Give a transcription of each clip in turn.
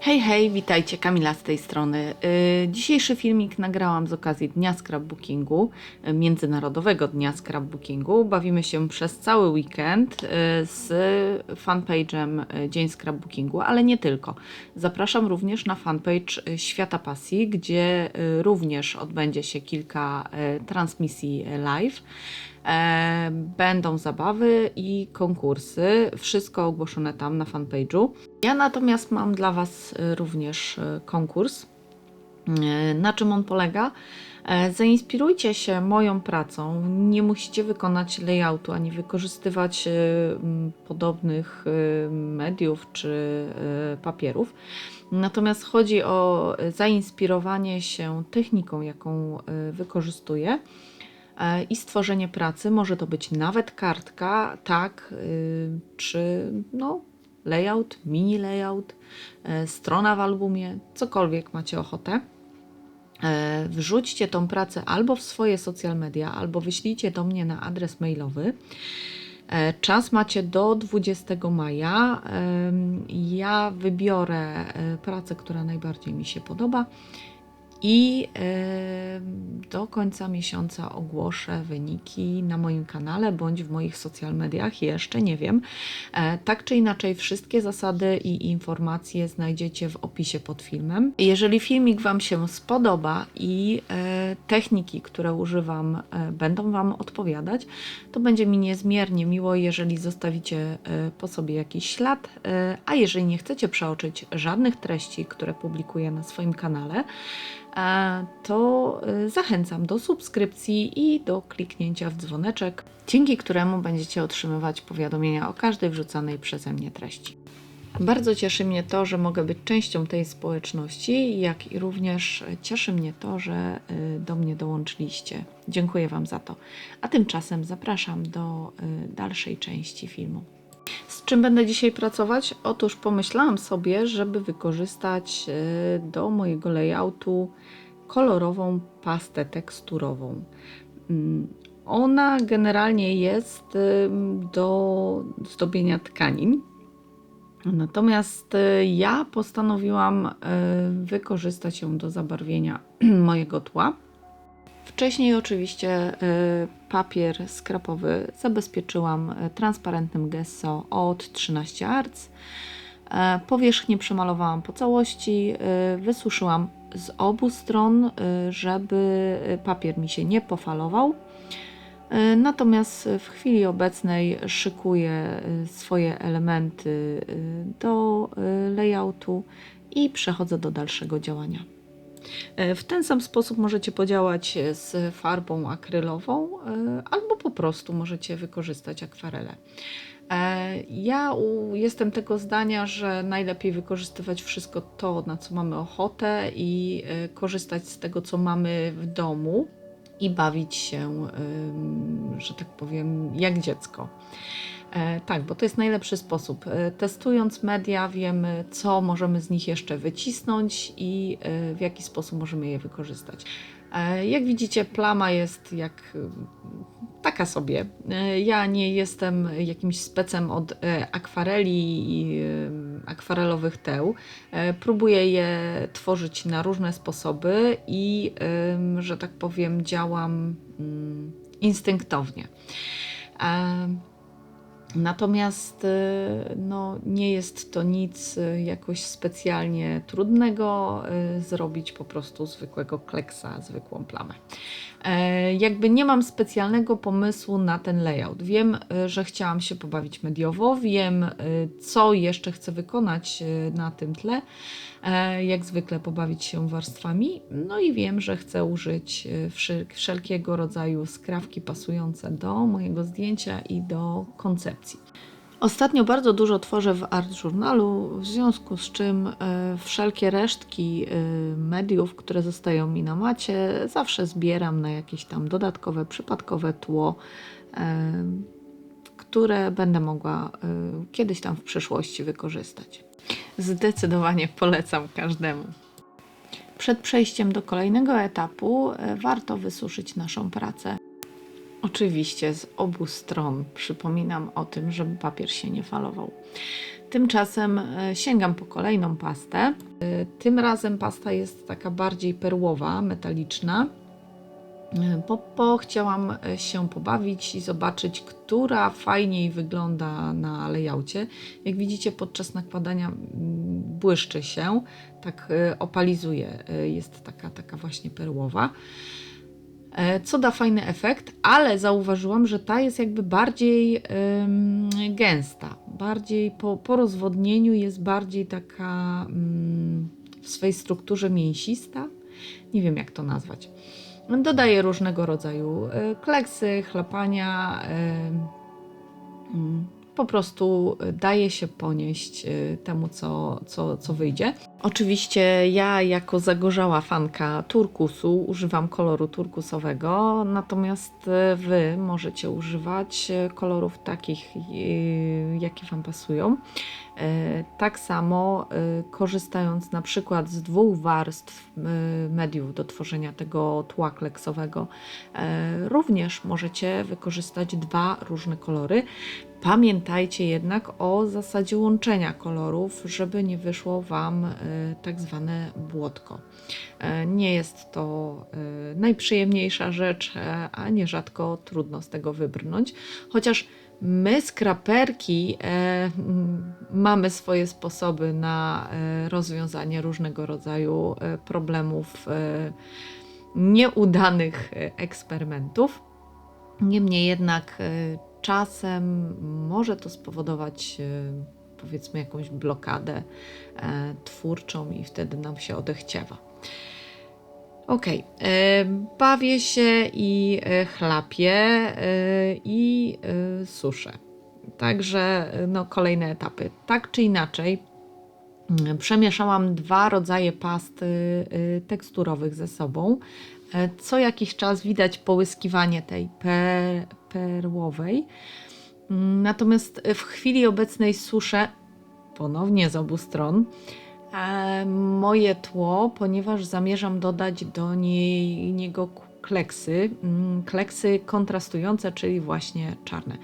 Hej, hej, witajcie, Kamila z tej strony. Yy, Dzisiejszy filmik nagrałam z okazji Dnia Scrapbookingu, yy, Międzynarodowego Dnia Scrapbookingu. Bawimy się przez cały weekend yy, z fanpage'em Dzień Scrapbookingu, ale nie tylko. Zapraszam również na fanpage Świata Pasji, gdzie również odbędzie się kilka transmisji live. E, Będą zabawy i konkursy. Wszystko ogłoszone tam na fanpage'u. Ja natomiast mam dla Was e, również e, konkurs. Na czym on polega? Zainspirujcie się moją pracą. Nie musicie wykonać layoutu ani wykorzystywać podobnych mediów czy papierów. Natomiast chodzi o zainspirowanie się techniką, jaką wykorzystuję i stworzenie pracy. Może to być nawet kartka, tak, y, czy no, layout, mini layout, e, strona w albumie, cokolwiek macie ochotę. E, Wrzućcie tą pracę albo w swoje social media, albo wyślijcie do mnie na adres mailowy. E, Czas macie do 20 maja. Ja wybiorę e, pracę, która najbardziej mi się podoba i do końca miesiąca ogłoszę wyniki na moim kanale bądź w moich social mediach, jeszcze nie wiem. E, Tak czy inaczej, wszystkie zasady i informacje znajdziecie w opisie pod filmem. Jeżeli filmik Wam się spodoba i e, techniki, które używam, e, będą Wam odpowiadać, to będzie mi niezmiernie miło, jeżeli zostawicie po sobie jakiś ślad. A jeżeli nie chcecie przeoczyć żadnych treści, które publikuję na swoim kanale, to e, zachęcam do subskrypcji i do kliknięcia w dzwoneczek, dzięki któremu będziecie otrzymywać powiadomienia o każdej wrzucanej przeze mnie treści. Bardzo cieszy mnie to, że mogę być częścią tej społeczności, jak i również cieszy mnie to, że y, do mnie dołączyliście. Dziękuję Wam za to. A tymczasem zapraszam do y, dalszej części filmu. Czym będę dzisiaj pracować? Otóż pomyślałam sobie, żeby wykorzystać y, do mojego layoutu kolorową pastę teksturową. Mm, Ona generalnie jest y, do zdobienia tkanin. Natomiast y, ja postanowiłam wykorzystać ją do zabarwienia mojego tła. Wcześniej oczywiście y, papier skrapowy zabezpieczyłam y, transparentnym gesso od 13 Arts. E, Powierzchnię przemalowałam po całości, y, wysuszyłam z obu stron, żeby papier mi się nie pofalował. E, Natomiast w chwili obecnej szykuję swoje elementy do layoutu i przechodzę do dalszego działania. E, W ten sam sposób możecie podziałać z farbą akrylową, e, albo po prostu możecie wykorzystać akwarelę. E, Ja jestem tego zdania, że najlepiej wykorzystywać wszystko to, na co mamy ochotę i e, korzystać z tego, co mamy w domu i bawić się, że tak powiem, jak dziecko. E, tak, bo to jest najlepszy sposób. E, testując media, wiemy, co możemy z nich jeszcze wycisnąć i e, w jaki sposób możemy je wykorzystać. Jak widzicie, plama jest jak taka sobie. Ja nie jestem jakimś specem od akwareli i akwarelowych teł. Próbuję je tworzyć na różne sposoby i, że tak powiem, działam mm, instynktownie. Natomiast y, no, nie jest to nic y, jakoś specjalnie trudnego y, zrobić po prostu zwykłego kleksa, zwykłą plamę. E, Jakby nie mam specjalnego pomysłu na ten layout. Wiem, y, że chciałam się pobawić mediowo, wiem, y, co jeszcze chcę wykonać na tym tle. E, Jak zwykle pobawić się warstwami. No i wiem, że chcę użyć wszelkiego rodzaju skrawki pasujące do mojego zdjęcia i do koncepcji. Ostatnio bardzo dużo tworzę w Art Journalu, w związku z czym e, wszelkie resztki e, mediów, które zostają mi na macie, zawsze zbieram na jakieś tam dodatkowe, przypadkowe tło, e, które będę mogła kiedyś tam w przyszłości wykorzystać. Zdecydowanie polecam każdemu. Przed przejściem do kolejnego etapu warto wysuszyć naszą pracę. Oczywiście z obu stron przypominam o tym, żeby papier się nie falował. Tymczasem e, sięgam po kolejną pastę. E, Tym razem pasta jest taka bardziej perłowa, metaliczna. E, Po, po chciałam się pobawić i zobaczyć, która fajniej wygląda na layoutie. Jak widzicie, podczas nakładania mm, błyszczy się, tak opalizuje, jest taka, taka właśnie perłowa. E, co da fajny efekt, ale zauważyłam, że ta jest jakby bardziej ym, gęsta, bardziej po, po rozwodnieniu jest bardziej taka ym, w swej strukturze mięsista. Nie wiem jak to nazwać. Dodaję różnego rodzaju y, kleksy, chlapania. y, mm, po prostu daje się ponieść temu, co, co, co wyjdzie. Oczywiście ja jako zagorzała fanka turkusu używam koloru turkusowego, natomiast y, Wy możecie używać y, kolorów takich, y, jakie Wam pasują. E, Tak samo korzystając na przykład z dwóch warstw mediów do tworzenia tego tła kleksowego, e, również możecie wykorzystać dwa różne kolory. Pamiętajcie jednak o zasadzie łączenia kolorów, żeby nie wyszło Wam e, tak zwane błotko. E, Nie jest to e, najprzyjemniejsza rzecz, a nierzadko trudno z tego wybrnąć. Chociaż my, skraperki, e, mamy swoje sposoby na e, rozwiązanie różnego rodzaju e, problemów, e, nieudanych eksperymentów. Niemniej jednak e, czasem może to spowodować e, powiedzmy jakąś blokadę e, twórczą i wtedy nam się odechciewa. Ok, bawię się i e, chlapię e, i e, suszę. Także e, no, kolejne etapy. Tak czy inaczej, mm, przemieszałam dwa rodzaje pasty e, teksturowych ze sobą. E, Co jakiś czas widać połyskiwanie tej per, perłowej. Natomiast w chwili obecnej suszę ponownie z obu stron e, moje tło, ponieważ zamierzam dodać do niej, niego kleksy, mm, kleksy kontrastujące, czyli właśnie czarne.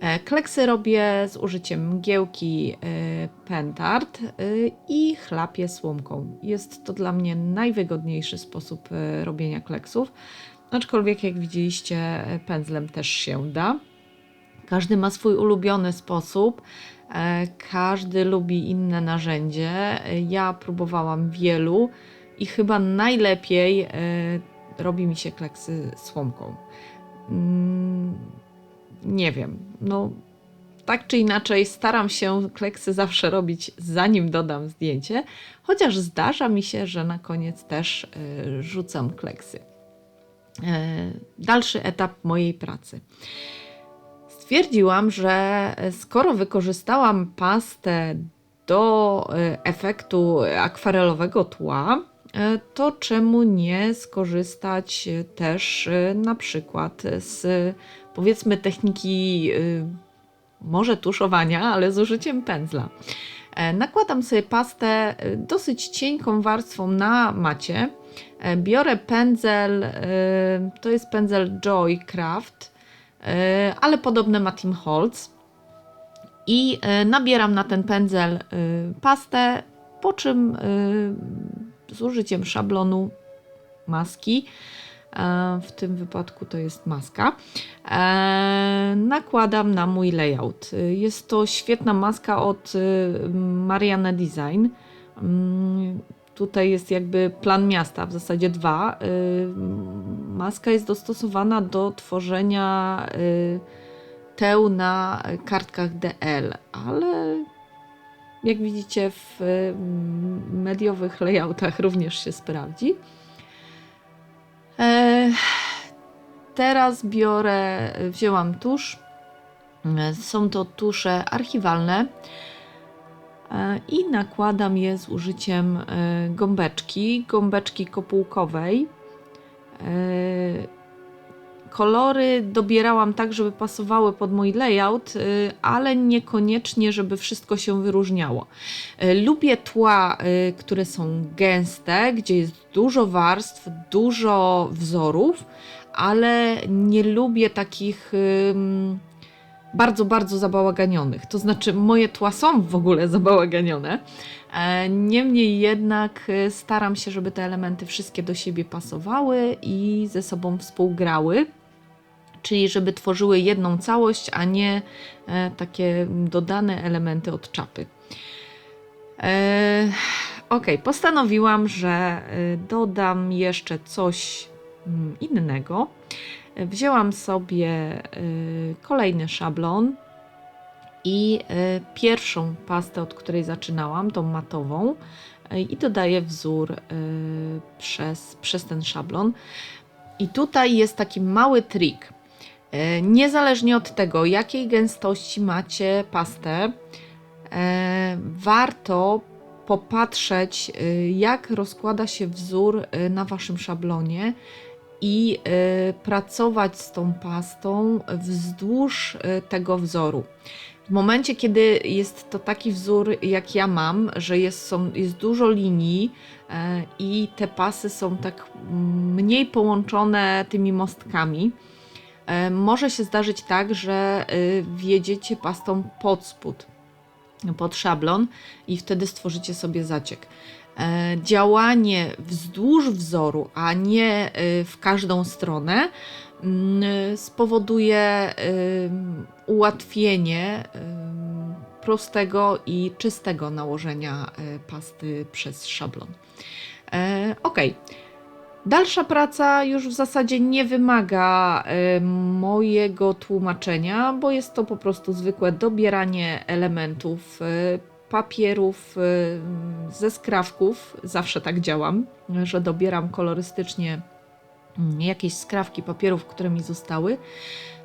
E, Kleksy robię z użyciem mgiełki e, Pentard i chlapię słomką. Jest to dla mnie najwygodniejszy sposób robienia kleksów, aczkolwiek jak widzieliście pędzlem też się da. Każdy ma swój ulubiony sposób. E, Każdy lubi inne narzędzie. Ja próbowałam wielu i chyba najlepiej e, robi mi się kleksy słomką. Mm, Nie wiem, no tak czy inaczej staram się kleksy zawsze robić zanim dodam zdjęcie, chociaż zdarza mi się, że na koniec też e, rzucam kleksy. Dalszy etap mojej pracy stwierdziłam, że skoro wykorzystałam pastę do e, efektu akwarelowego tła, e, to czemu nie skorzystać też e, na przykład z powiedzmy techniki może tuszowania, ale z użyciem pędzla. Nakładam sobie pastę dosyć cienką warstwą na macie. Biorę pędzel, to jest pędzel Joy Craft, ale podobne ma Tim Holtz. I e, nabieram na ten pędzel e, pastę, po czym e, z użyciem szablonu maski, e, w tym wypadku to jest maska, e, nakładam na mój layout. E, Jest to świetna maska od e, Marianne Design. Mm, Tutaj jest jakby plan miasta, w zasadzie dwa. Y, Maska jest dostosowana do tworzenia y, teł na kartkach DL, ale jak widzicie w y, mediowych layoutach również się sprawdzi. E, Teraz biorę, wzięłam tusz. E, Są to tusze archiwalne i nakładam je z użyciem e, gąbeczki, gąbeczki kopułkowej. E, Kolory dobierałam tak, żeby pasowały pod mój layout, ale niekoniecznie, żeby wszystko się wyróżniało. Lubię tła, które są gęste, gdzie jest dużo warstw, dużo wzorów, ale nie lubię takich bardzo, bardzo zabałaganionych. To znaczy, moje tła są w ogóle zabałaganione. E, Niemniej jednak e, staram się, żeby te elementy wszystkie do siebie pasowały i ze sobą współgrały. Czyli żeby tworzyły jedną całość, a nie e, takie dodane elementy od czapy. Ok, postanowiłam, że dodam jeszcze coś mm, innego. Wzięłam sobie e, kolejny szablon i e, pierwszą pastę, od której zaczynałam, tą matową, e, i dodaję wzór przez, przez ten szablon. I tutaj jest taki mały trik. Niezależnie od tego, jakiej gęstości macie pastę, warto popatrzeć, jak rozkłada się wzór na waszym szablonie i e, pracować z tą pastą wzdłuż e, tego wzoru. W momencie, kiedy jest to taki wzór, jak ja mam, że jest, są, jest dużo linii e, i te pasy są tak mm, mniej połączone tymi mostkami, może się zdarzyć tak, że y, wjedziecie pastą pod spód, pod szablon i wtedy stworzycie sobie zaciek. E, Działanie wzdłuż wzoru, a nie y, w każdą stronę, mm, spowoduje ym, ułatwienie prostego i czystego nałożenia pasty przez szablon. E, ok. Dalsza praca już w zasadzie nie wymaga e, mojego tłumaczenia, bo jest to po prostu zwykłe dobieranie elementów, e, papierów e, ze skrawków. Zawsze tak działam, że dobieram kolorystycznie mm, jakieś skrawki papierów, które mi zostały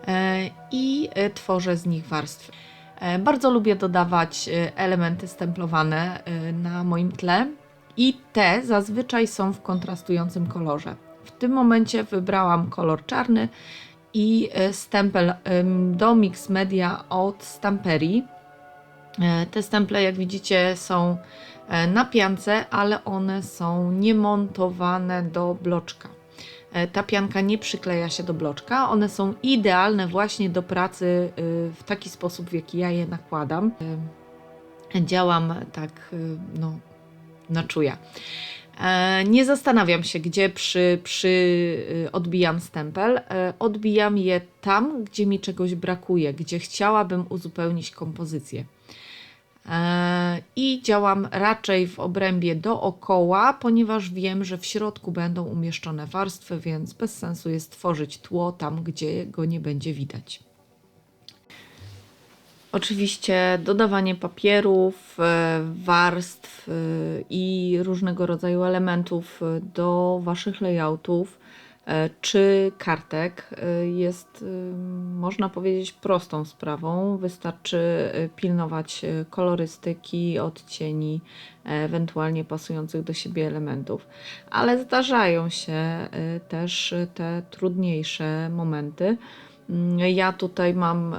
e, i e, tworzę z nich warstwy. E, Bardzo lubię dodawać elementy stemplowane na moim tle i te zazwyczaj są w kontrastującym kolorze. W tym momencie wybrałam kolor czarny i stempel em, do Mix Media od Stamperii. E, Te stemple, jak widzicie, są e, na piance, ale one są niemontowane do bloczka. E, Ta pianka nie przykleja się do bloczka. One są idealne właśnie do pracy y, w taki sposób, w jaki ja je nakładam. Działam tak, y, no, na czuja. Nie zastanawiam się, gdzie przy, przy y, odbijam stempel. Odbijam je tam, gdzie mi czegoś brakuje, gdzie chciałabym uzupełnić kompozycję. E, I działam raczej w obrębie dookoła, ponieważ wiem, że w środku będą umieszczone warstwy, więc bez sensu jest tworzyć tło tam, gdzie go nie będzie widać. Oczywiście dodawanie papierów, e, warstw e, i różnego rodzaju elementów do Waszych layoutów czy kartek e, jest, e, można powiedzieć, prostą sprawą. Wystarczy e, pilnować e, kolorystyki, odcieni, e, ewentualnie pasujących do siebie elementów. Ale zdarzają się e, też e, te trudniejsze momenty. Mm, Ja tutaj mam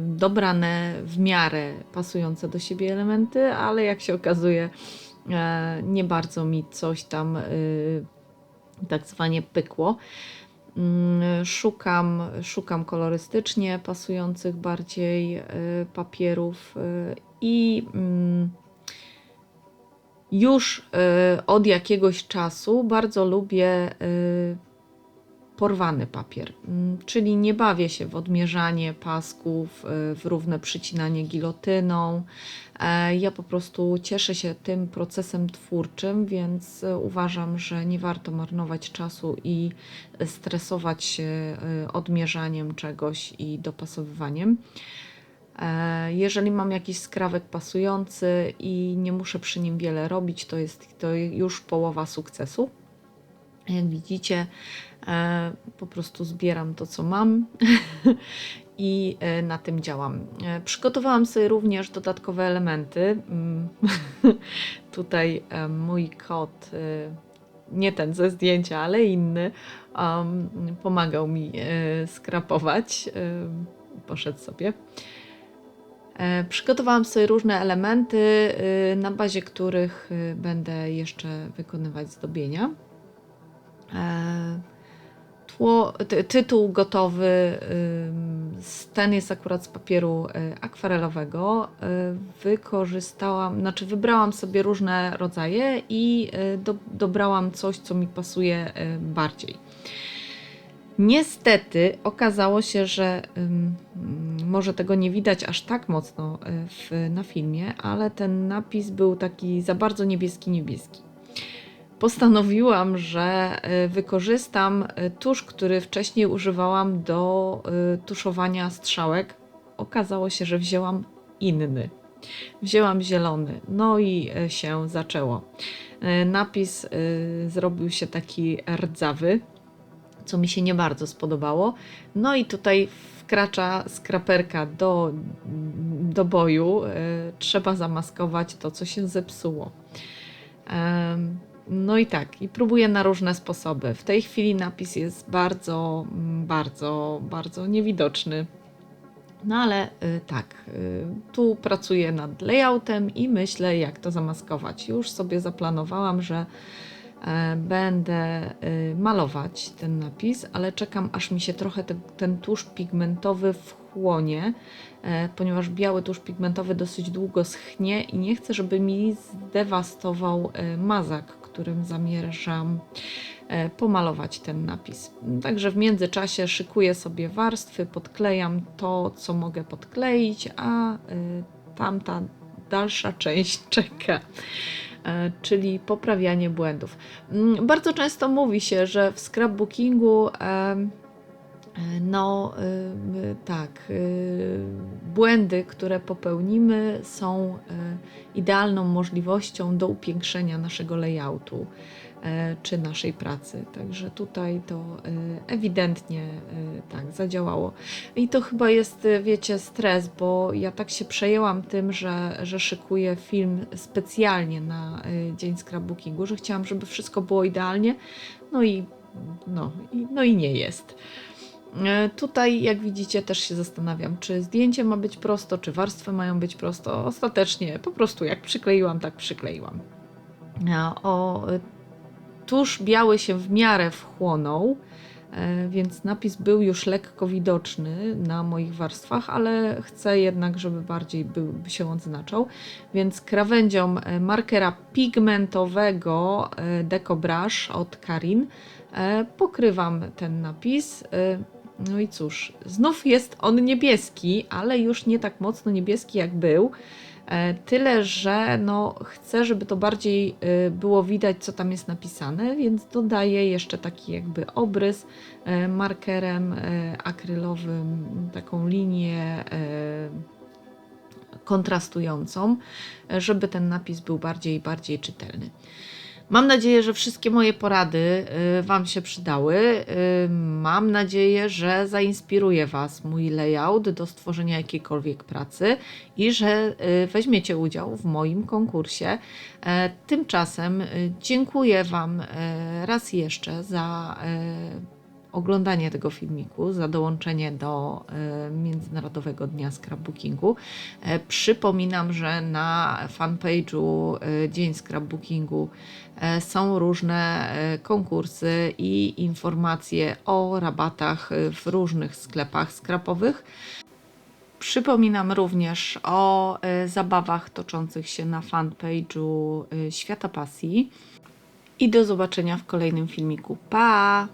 dobrane w miarę pasujące do siebie elementy, ale jak się okazuje, e, nie bardzo mi coś tam tak zwanie pykło. Mm, Szukam, szukam kolorystycznie pasujących bardziej y, papierów y, i mm, już y, od jakiegoś czasu bardzo lubię porwany papier, Mm, czyli nie bawię się w odmierzanie pasków, y, w równe przycinanie gilotyną. E, Ja po prostu cieszę się tym procesem twórczym, więc y, uważam, że nie warto marnować czasu i stresować się y, odmierzaniem czegoś i dopasowywaniem. E, Jeżeli mam jakiś skrawek pasujący i nie muszę przy nim wiele robić, to jest to już połowa sukcesu. Jak widzicie, e, po prostu zbieram to, co mam i e, na tym działam. E, Przygotowałam sobie również dodatkowe elementy. Mm, Tutaj mój kot, nie ten ze zdjęcia, ale inny, um, pomagał mi skrapować. Poszedł sobie. Przygotowałam sobie różne elementy, na bazie których będę jeszcze wykonywać zdobienia. E, Tło, ty, tytuł gotowy, ten jest akurat z papieru y, akwarelowego. Y, Wykorzystałam, znaczy wybrałam sobie różne rodzaje i do, dobrałam coś, co mi pasuje bardziej. Niestety okazało się, że może tego nie widać aż tak mocno w, na filmie, ale ten napis był taki za bardzo niebieski-niebieski. Postanowiłam, że y, wykorzystam y, tusz, który wcześniej używałam do y, tuszowania strzałek. Okazało się, że wzięłam inny. Wzięłam zielony, no i się zaczęło. Napis zrobił się taki rdzawy, co mi się nie bardzo spodobało. No i tutaj wkracza skraperka do, do boju. Trzeba zamaskować to, co się zepsuło. No i tak, i próbuję na różne sposoby. W tej chwili napis jest bardzo, mm, bardzo, bardzo niewidoczny. No ale y, tak, y, tu pracuję nad layoutem i myślę, jak to zamaskować. Już sobie zaplanowałam, że e, będę y, malować ten napis, ale czekam, aż mi się trochę te, ten tusz pigmentowy wchłonie, e, ponieważ biały tusz pigmentowy dosyć długo schnie i nie chcę, żeby mi zdewastował e, mazak, którym zamierzam e, pomalować ten napis. Także w międzyczasie szykuję sobie warstwy, podklejam to, co mogę podkleić, a y, tamta dalsza część czeka. E, Czyli poprawianie błędów. Mm, Bardzo często mówi się, że w scrapbookingu e, no y, tak, y, błędy, które popełnimy, są y, idealną możliwością do upiększenia naszego layoutu czy naszej pracy. Także tutaj to y, ewidentnie y, tak zadziałało. I to chyba jest, y, wiecie, stres, bo ja tak się przejęłam tym, że, że szykuję film specjalnie na y, dzień scrapbookingu, że chciałam, żeby wszystko było idealnie. No i, no, no i nie jest. E, Tutaj, jak widzicie, też się zastanawiam, czy zdjęcie ma być prosto, czy warstwy mają być prosto. Ostatecznie po prostu jak przykleiłam, tak przykleiłam. A O, tusz biały się w miarę wchłonął, e, więc napis był już lekko widoczny na moich warstwach, ale chcę jednak, żeby bardziej był, by się odznaczał. Więc krawędzią e, markera pigmentowego e, Deco Brush od Karin e, pokrywam ten napis. No i cóż, znów jest on niebieski, ale już nie tak mocno niebieski jak był. E, Tyle, że no, chcę, żeby to bardziej y, było widać, co tam jest napisane, więc dodaję jeszcze taki jakby obrys e, markerem e, akrylowym, taką linię kontrastującą, żeby ten napis był bardziej bardziej czytelny. Mam nadzieję, że wszystkie moje porady y, Wam się przydały. Y, Mam nadzieję, że zainspiruje Was mój layout do stworzenia jakiejkolwiek pracy i że y, weźmiecie udział w moim konkursie. E, Tymczasem dziękuję Wam raz jeszcze za oglądanie tego filmiku, za dołączenie do e, Międzynarodowego Dnia Scrapbookingu. E, Przypominam, że na fanpage'u e, Dzień Scrapbookingu są różne konkursy i informacje o rabatach w różnych sklepach skrapowych. Przypominam również o zabawach toczących się na fanpage'u Świata Pasji. I do zobaczenia w kolejnym filmiku. Pa!